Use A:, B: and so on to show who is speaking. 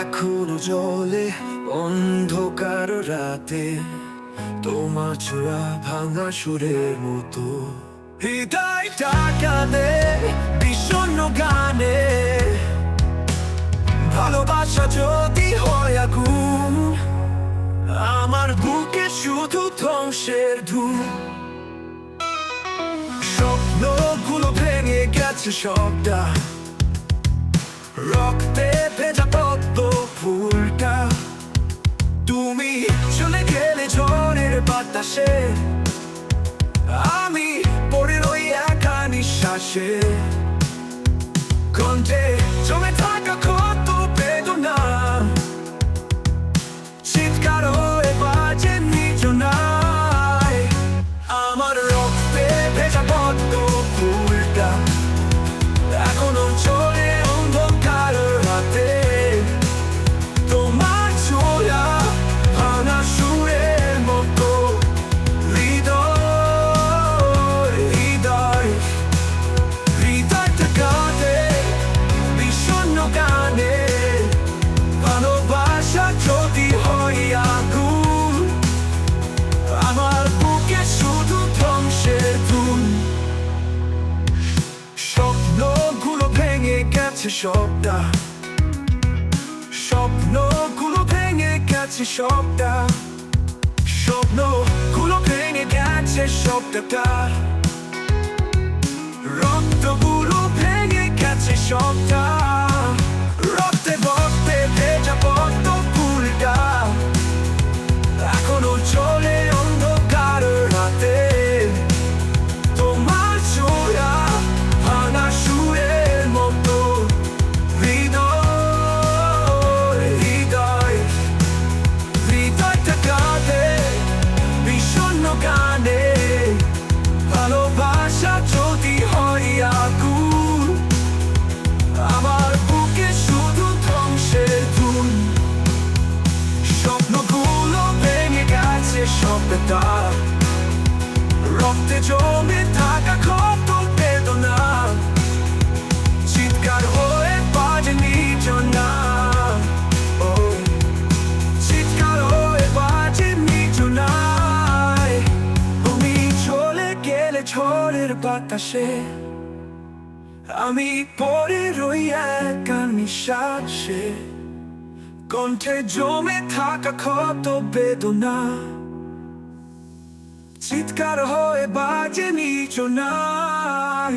A: এখনও জলে অন্ধকার রাতে, তোমার ছোড়া ভাঙা সুরের মতো। হৃদয় টাকানে বিষণ্ণ গানে, ভালোবাসা যদি হয় আগুন, আমার বুকে শুধু ধ্বংসের ধূম গেছে সবটা। রক্তে ভেজা পদ্ম ফুলটা। তুমি চলে গেলে ঝড়ের বাতাসে। আমি পড়ে রই একা নিঃশ্বাসে। কণ্ঠে জমে থাকা কত বেদনা। চিৎকার হয়ে বাজে নিজ নাই আমার রক্তে ভেজা পদ্ম ফুলটা গেছে সবটা। স্বপ্নগুলো ভেঙে গেছে সবটা। স্বপ্নগুলো ভেঙে গেছে সবটা রক্তগুলো চিৎকার হয়ে বাজে চিৎকার হয়ে বাজে চলে গেলে আমি পরে রই একা নিঃশ্বাসে। কণ্ঠে জমে থাকা ক্ষত বেদনা। চিৎকার হয়ে বাজে নিচু নাই।